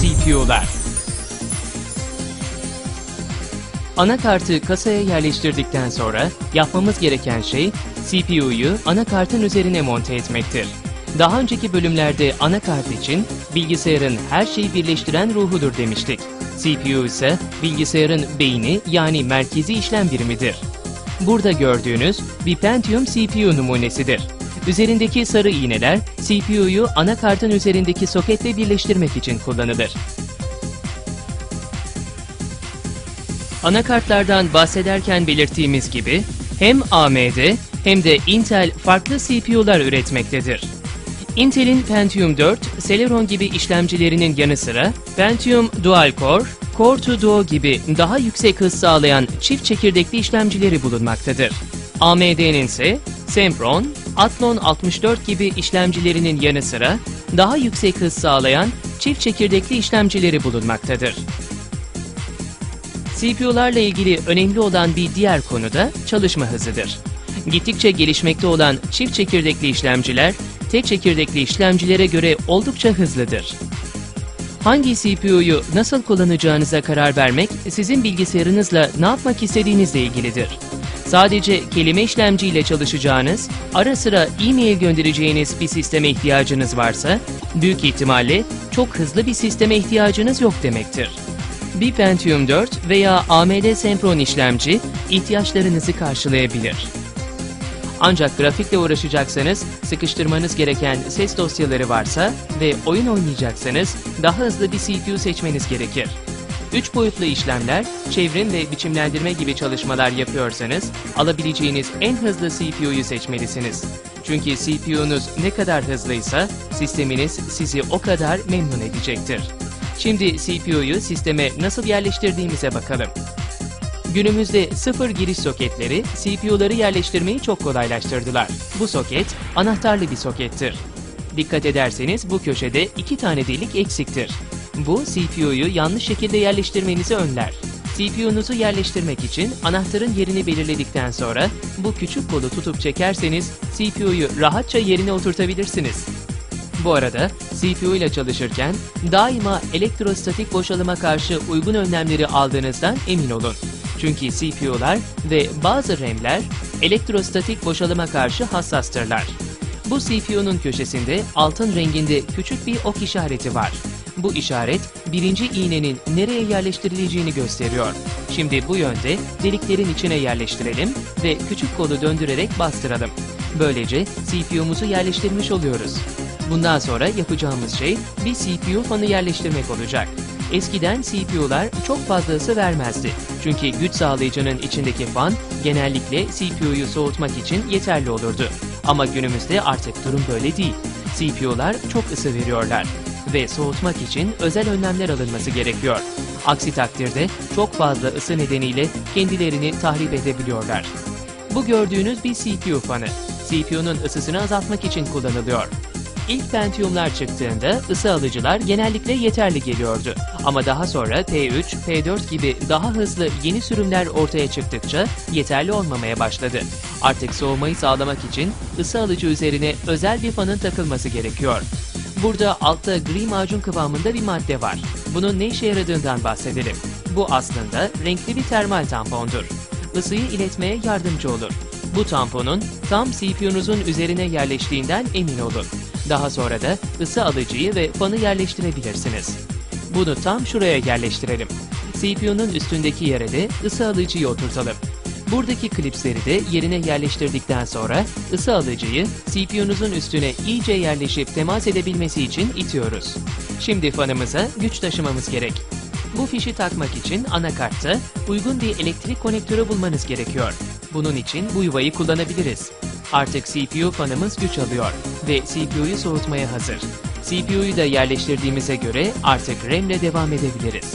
CPU'lar. Anakartı kasaya yerleştirdikten sonra yapmamız gereken şey CPU'yu anakartın üzerine monte etmektir. Daha önceki bölümlerde anakart için bilgisayarın her şeyi birleştiren ruhudur demiştik. CPU ise bilgisayarın beyni yani merkezi işlem birimidir. Burada gördüğünüz bir Pentium CPU numunesidir. Üzerindeki sarı iğneler CPU'yu anakartın üzerindeki soketle birleştirmek için kullanılır. Anakartlardan bahsederken belirttiğimiz gibi hem AMD hem de Intel farklı CPU'lar üretmektedir. Intel'in Pentium 4, Celeron gibi işlemcilerinin yanı sıra Pentium Dual Core, Core 2 Duo gibi daha yüksek hız sağlayan çift çekirdekli işlemcileri bulunmaktadır. AMD'nin ise Sempron, Athlon 64 gibi işlemcilerinin yanı sıra daha yüksek hız sağlayan çift çekirdekli işlemcileri bulunmaktadır. CPU'larla ilgili önemli olan bir diğer konu da çalışma hızıdır. Gittikçe gelişmekte olan çift çekirdekli işlemciler, tek çekirdekli işlemcilere göre oldukça hızlıdır. Hangi CPU'yu nasıl kullanacağınıza karar vermek, sizin bilgisayarınızla ne yapmak istediğinizle ilgilidir. Sadece kelime işlemciyle çalışacağınız, ara sıra e-mail göndereceğiniz bir sisteme ihtiyacınız varsa, büyük ihtimalle çok hızlı bir sisteme ihtiyacınız yok demektir. Bir Pentium 4 veya AMD Sempron işlemci ihtiyaçlarınızı karşılayabilir. Ancak grafikle uğraşacaksanız, sıkıştırmanız gereken ses dosyaları varsa ve oyun oynayacaksanız daha hızlı bir CPU seçmeniz gerekir. 3 boyutlu işlemler, çevrim ve biçimlendirme gibi çalışmalar yapıyorsanız alabileceğiniz en hızlı CPU'yu seçmelisiniz. Çünkü CPU'nuz ne kadar hızlıysa sisteminiz sizi o kadar memnun edecektir. Şimdi CPU'yu sisteme nasıl yerleştirdiğimize bakalım. Günümüzde sıfır giriş soketleri CPU'ları yerleştirmeyi çok kolaylaştırdılar. Bu soket anahtarlı bir sokettir. Dikkat ederseniz bu köşede iki tane delik eksiktir. Bu CPU'yu yanlış şekilde yerleştirmenizi önler. CPU'nuzu yerleştirmek için anahtarın yerini belirledikten sonra bu küçük kolu tutup çekerseniz CPU'yu rahatça yerine oturtabilirsiniz. Bu arada CPU ile çalışırken daima elektrostatik boşalıma karşı uygun önlemleri aldığınızdan emin olun. Çünkü CPU'lar ve bazı RAM'ler elektrostatik boşalıma karşı hassastırlar. Bu CPU'nun köşesinde altın renginde küçük bir ok işareti var. Bu işaret birinci iğnenin nereye yerleştirileceğini gösteriyor. Şimdi bu yönde deliklerin içine yerleştirelim ve küçük kolu döndürerek bastıralım. Böylece CPU'muzu yerleştirmiş oluyoruz. Bundan sonra yapacağımız şey bir CPU fanı yerleştirmek olacak. Eskiden CPU'lar çok fazla ısı vermezdi. Çünkü güç sağlayıcının içindeki fan genellikle CPU'yu soğutmak için yeterli olurdu. Ama günümüzde artık durum böyle değil. CPU'lar çok ısı veriyorlar ve soğutmak için özel önlemler alınması gerekiyor. Aksi takdirde çok fazla ısı nedeniyle kendilerini tahrip edebiliyorlar. Bu gördüğünüz bir CPU fanı. CPU'nun ısısını azaltmak için kullanılıyor. İlk Pentium'lar çıktığında ısı alıcılar genellikle yeterli geliyordu. Ama daha sonra P3, P4 gibi daha hızlı yeni sürümler ortaya çıktıkça yeterli olmamaya başladı. Artık soğumayı sağlamak için ısı alıcı üzerine özel bir fanın takılması gerekiyor. Burada altta gri macun kıvamında bir madde var. Bunun ne işe yaradığından bahsedelim. Bu aslında renkli bir termal tampondur. Isıyı iletmeye yardımcı olur. Bu tamponun tam CPU'nuzun üzerine yerleştiğinden emin olun. Daha sonra da ısı alıcıyı ve fanı yerleştirebilirsiniz. Bunu tam şuraya yerleştirelim. CPU'nun üstündeki yere de ısı alıcıyı oturtalım. Buradaki klipsleri de yerine yerleştirdikten sonra ısı alıcıyı CPU'nuzun üstüne iyice yerleşip temas edebilmesi için itiyoruz. Şimdi fanımıza güç taşımamız gerek. Bu fişi takmak için anakartta uygun bir elektrik konektörü bulmanız gerekiyor. Bunun için bu yuvayı kullanabiliriz. Artık CPU fanımız güç alıyor ve CPU'yu soğutmaya hazır. CPU'yu da yerleştirdiğimize göre artık RAM ile devam edebiliriz.